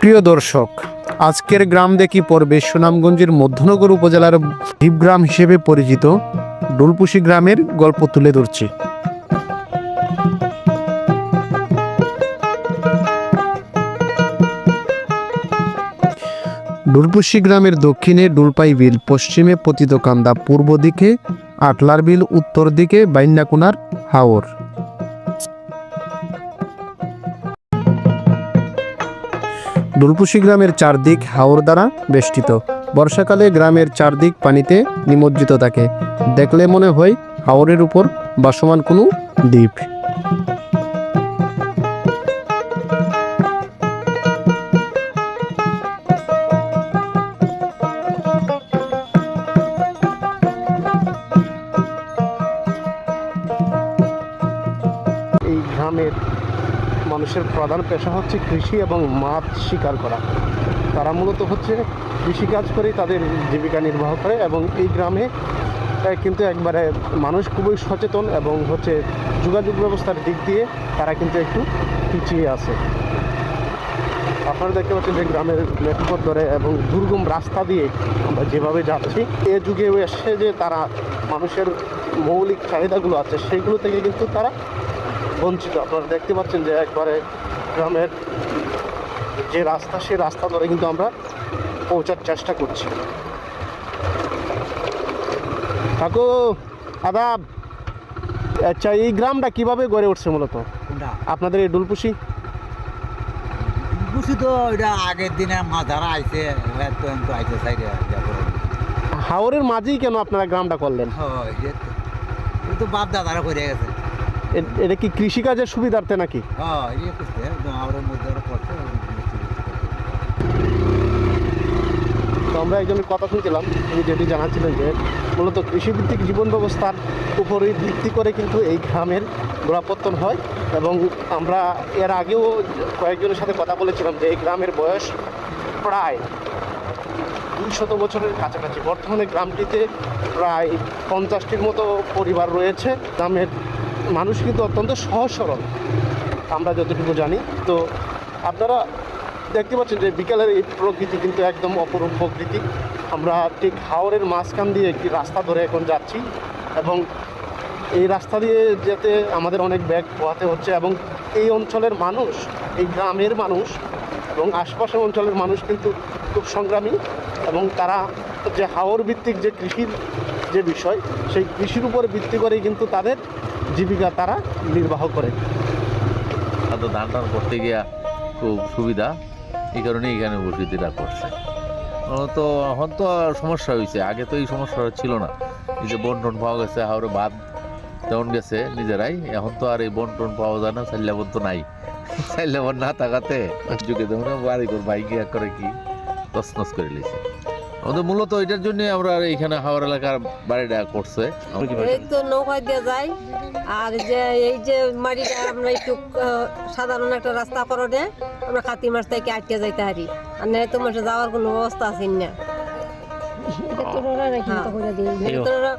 প্রিয় দর্শক, আজকের গ্রাম দেখি পর্বে সুনামগঞ্জের মধ্যনগর উপজেলার দ্বীপগ্রাম হিসেবে পরিচিত ডুলপুশি গ্রামের গল্প তুলে ধরছি। ডুলপুশি গ্রামের দক্ষিণে ডুলপাই বিল, পশ্চিমে পতিতকান্দা পূর্ব দিকে আটলার বিল, উত্তর দিকে বাইন্যাকুনার হাওর। ডুলপুশি গ্রামের চারদিক হাওর দ্বারা বেষ্টিত। বর্ষাকালে গ্রামের চারদিক পানিতে নিমজ্জিত থাকে। দেখলে মনে হয় হাওরের উপর বাসমান কোনো দ্বীপ। গ্রামের মানুষের প্রধান পেশা হচ্ছে কৃষি এবং মাছ শিকার করা। তারা মূলত হচ্ছে কৃষিকাজ করেই তাদের জীবিকা নির্বাহ করে এবং এই গ্রামে কিন্তু একবারে মানুষ খুবই সচেতন এবং হচ্ছে যোগাযোগ ব্যবস্থার দিক দিয়ে তারা কিন্তু একটু পিছিয়ে আছে। আপনারা দেখতে পাচ্ছেন যে গ্রামের মেঠোপথ ধরে এবং দুর্গম রাস্তা দিয়ে আমরা যেভাবে যাচ্ছি, এ যুগে এসে যে তারা মানুষের মৌলিক চাহিদাগুলো আছে সেইগুলো থেকে কিন্তু তারা বঞ্চিত। আপনারা দেখতে পাচ্ছেন যে একবারে গ্রামের যে রাস্তা সেই রাস্তা ধরে কিন্তু আমরা পৌঁছার চেষ্টা করছি। কাকু আদাব আচ্ছা এই গ্রামটা কীভাবে গড়ে উঠছে মূলত? আপনাদের এই ডুলপুশি? বুঝি তো ওইটা আগের দিনে মাছ ধরা আইছে সাইডে হাওরের মাঝেই কেন আপনারা গ্রামটা করলেন? ও তো বাপ দাদারা করে গেছে। এটা কি কৃষিকাজের সুবিধার্থে নাকি? হ্যাঁ করছে তো আমরা একজনের কথা শুনছিলাম তিনি যেটি জানাচ্ছিলেন যে মূলত কৃষিভিত্তিক জীবন ব্যবস্থার উপরই ভিত্তি করে কিন্তু এই গ্রামের গোড়াপত্তন হয় এবং আমরা এর আগেও কয়েকজনের সাথে কথা বলেছিলাম যে এই গ্রামের বয়স প্রায় দুই শত বছরের কাছাকাছি। বর্তমানে গ্রামটিতে প্রায় পঞ্চাশটির মতো পরিবার রয়েছে। গ্রামের মানুষ কিন্তু অত্যন্ত সহজ সরল, আমরা যতটুকু জানি। তো আপনারা দেখতে পাচ্ছেন যে বিকালের এই প্রকৃতি কিন্তু একদম অপরূপ প্রকৃতি। আমরা ঠিক হাওরের মাঝখান দিয়ে একটি রাস্তা ধরে এখন যাচ্ছি এবং এই রাস্তা দিয়ে যেতে আমাদের অনেক ব্যাগ পোহাতে হচ্ছে এবং এই অঞ্চলের মানুষ, এই গ্রামের মানুষ এবং আশপাশের অঞ্চলের মানুষ কিন্তু খুব সংগ্রামী এবং তারা যে হাওর ভিত্তিক যে কৃষির যে বিষয়, সেই কৃষির উপর ভিত্তি করেই কিন্তু তাদের জীবিকা তারা নির্বাহ করে। তো ধান টান করতে গিয়া খুব সুবিধা। এই কারণে এখানে বসতিটা করছে। তো এখন তো সমস্যা হয়েছে আগে তো এই সমস্যা ছিল না। এই যে বন টন পাওয়া গেছে হাওড়ে বাদ তেমন গেছে নিজেরাই। এখন তো আর এই বন টন পাওয়া যায় না চাইলাবন তো নাই। চাইলাবন না থাকাতে যুগে তেমন বাড়ি করে বাইক করে কি তসনস করে লিছে। আমাদের মূলত এটার জন্য আমরা এইখানে হাওড় এলাকার বাড়িটা করছে। এই তো নৌকা দিয়ে যাই। আর যে এই যে মাটিটা আমরা একটু সাধারণ একটা রাস্তা করে আমরা কাতি মাস থেকে আটকে যাইতে পারি। আর না তো মাসে যাওয়ার কোনো ব্যবস্থা আছে না। হ্যাঁ।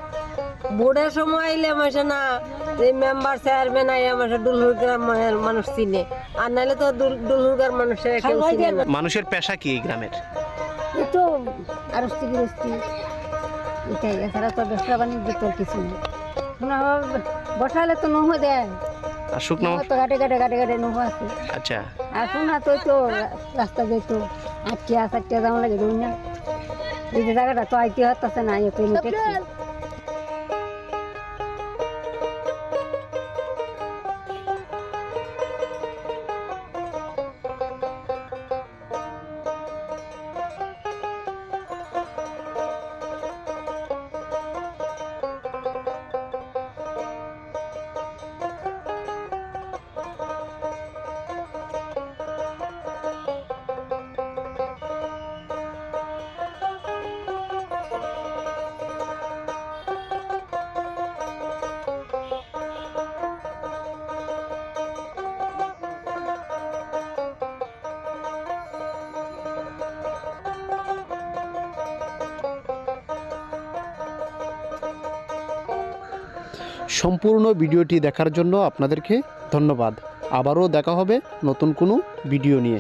বোর্ডের সময় আইলে মাসে না এই মেম্বার চেয়ারম্যান আইয়া মাসে ডুলহুর গ্রামের মানুষ চিনে। আর নাহলে তো ডুল- ডুলহুর গ্রাম মানুষের না। মানুষের পেশা কি এই গ্রামের? তো আরস্তি গৃহস্থি এটাই এছাড়া তো ব্যবসা বাণিজ্য তো কিছু নেই। বসালে তো নহো দেয় আর শুকনো? তো ঘাটে ঘাটে ঘাটে ঘাটে নহো আছে। আচ্ছা। আর শোনা তো তো রাস্তা দিয়ে তো আটটিয়া সাতটিয়া যাওয়া লাগে ধরুন না এই জায়গাটা তো আইতে হচ্ছে না ইয়ে সম্পূর্ণ ভিডিওটি দেখার জন্য আপনাদেরকে ধন্যবাদ। আবারও দেখা হবে নতুন কোনো ভিডিও নিয়ে।